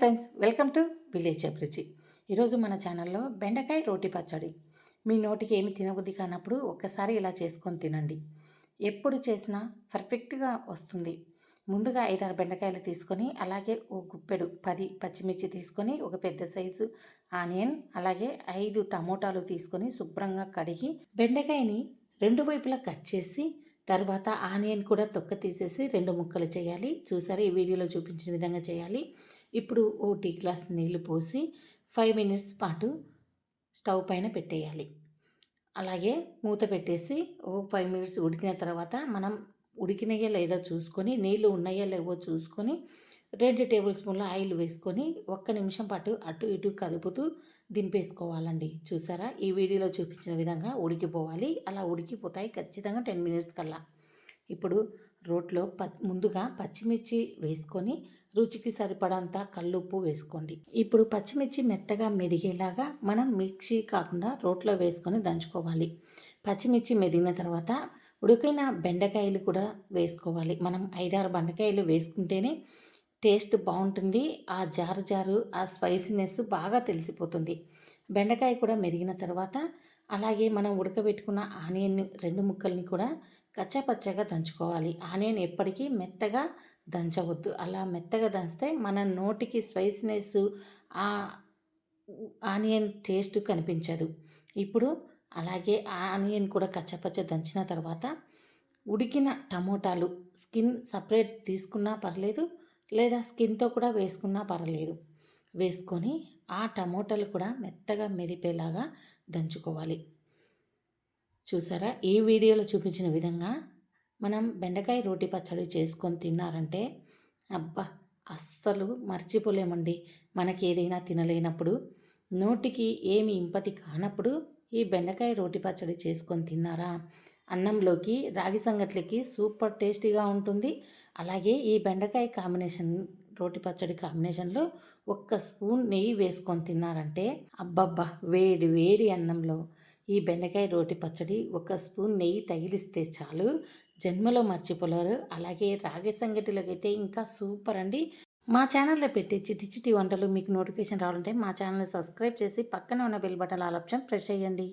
Friends welcome to village అభిరుచి ఈరోజు మన ఛానల్లో బెండకాయ రోటి పచ్చడి. మీ నోటికి ఏమి తినబుద్ధి కానప్పుడు ఒక్కసారి ఇలా చేసుకొని తినండి. ఎప్పుడు చేసినా పర్ఫెక్ట్గా వస్తుంది. ముందుగా ఐదారు బెండకాయలు తీసుకొని అలాగే ఓ గుప్పెడు పది పచ్చిమిర్చి తీసుకొని ఒక పెద్ద సైజు ఆనియన్ అలాగే ఐదు టమోటాలు తీసుకొని శుభ్రంగా కడిగి బెండకాయని రెండు వైపులా కట్ చేసి తర్వాత ఆనియన్ కూడా తొక్క తీసేసి రెండు ముక్కలు చేయాలి. చూసారా? ఈ వీడియోలో చూపించిన విధంగా చేయాలి. ఇప్పుడు ఓ టీ గ్లాస్ నీళ్ళు పోసి ఫైవ్ మినిట్స్ పాటు స్టవ్ పైన పెట్టేయాలి. అలాగే మూత పెట్టేసి ఓ ఫైవ్ మినిట్స్ ఉడికిన తర్వాత మనం ఉడికినయ్యా లేదో చూసుకొని నీళ్ళు ఉన్నాయా లేవో చూసుకొని రెండు టేబుల్ స్పూన్ల ఆయిల్ వేసుకొని ఒక్క నిమిషం పాటు అటు ఇటు కదుపుతూ దింపేసుకోవాలండి. చూసారా? ఈ వీడియోలో చూపించిన విధంగా ఉడికిపోవాలి. అలా ఉడికిపోతాయి ఖచ్చితంగా టెన్ మినిట్స్ కల్లా. ఇప్పుడు రోట్లో ప ముందుగా పచ్చిమిర్చి వేసుకొని రుచికి సరిపడంత కల్లుప్పు వేసుకోండి. ఇప్పుడు పచ్చిమిర్చి మెత్తగా మెదిగేలాగా మనం మిక్సీ కాకుండా రోట్లో వేసుకొని దంచుకోవాలి. పచ్చిమిర్చి మెదిగిన తర్వాత ఉడికిన బెండకాయలు కూడా వేసుకోవాలి. మనం ఐదారు బెండకాయలు వేసుకుంటేనే టేస్ట్ బాగుంటుంది. ఆ జారు జారు ఆ స్పైసీనెస్ బాగా తెలిసిపోతుంది. బెండకాయ కూడా మెరిగిన తర్వాత అలాగే మనం ఉడకబెట్టుకున్న ఆనియన్ రెండు ముక్కల్ని కూడా కచ్చాపచ్చగా దంచుకోవాలి. ఆనియన్ ఎప్పటికీ మెత్తగా దంచవద్దు. అలా మెత్తగా దంచితే మన నోటికి స్పైసీనెస్ ఆ ఆనియన్ టేస్ట్ కనిపించదు. ఇప్పుడు అలాగే ఆనియన్ కూడా కచ్చపచ్చ దంచిన తర్వాత ఉడికిన టమోటాలు స్కిన్ సపరేట్ తీసుకున్నా పర్లేదు లేదా స్కిన్తో కూడా వేసుకున్నా పర్లేదు. వేసుకొని ఆ టమోటాలు కూడా మెత్తగా మెదిపేలాగా దంచుకోవాలి. చూసారా? ఈ వీడియోలో చూపించిన విధంగా మనం బెండకాయ రోటి పచ్చడి చేసుకొని తిన్నారంటే అబ్బా! అస్సలు మర్చిపోలేమండి. మనకి ఏదైనా తినలేనప్పుడు నోటికి ఏమి ఇంపతి కానప్పుడు ఈ బెండకాయ రోటి పచ్చడి చేసుకొని తిన్నారా? అన్నంలోకి రాగి సంగట్లకి సూపర్ టేస్టీగా ఉంటుంది. అలాగే ఈ బెండకాయ కాంబినేషన్ రోటి పచ్చడి కాంబినేషన్లో ఒక్క స్పూన్ నెయ్యి వేసుకొని తిన్నారంటే అబ్బబ్బా! వేడి వేడి అన్నంలో ఈ బెండకాయ రోటి పచ్చడి ఒక స్పూన్ నెయ్యి తగిలిస్తే చాలు. జన్మలో మర్చిపోలేరు. అలాగే రాగి సంగటిలోకి అయితే ఇంకా సూపర్ అండి. మా ఛానల్లో పెట్టే చిటి చిటి వంటలు మీకు నోటిఫికేషన్ రావాలంటే మా ఛానల్ని సబ్స్క్రైబ్ చేసి పక్కన ఉన్న bell button all option press చేయండి.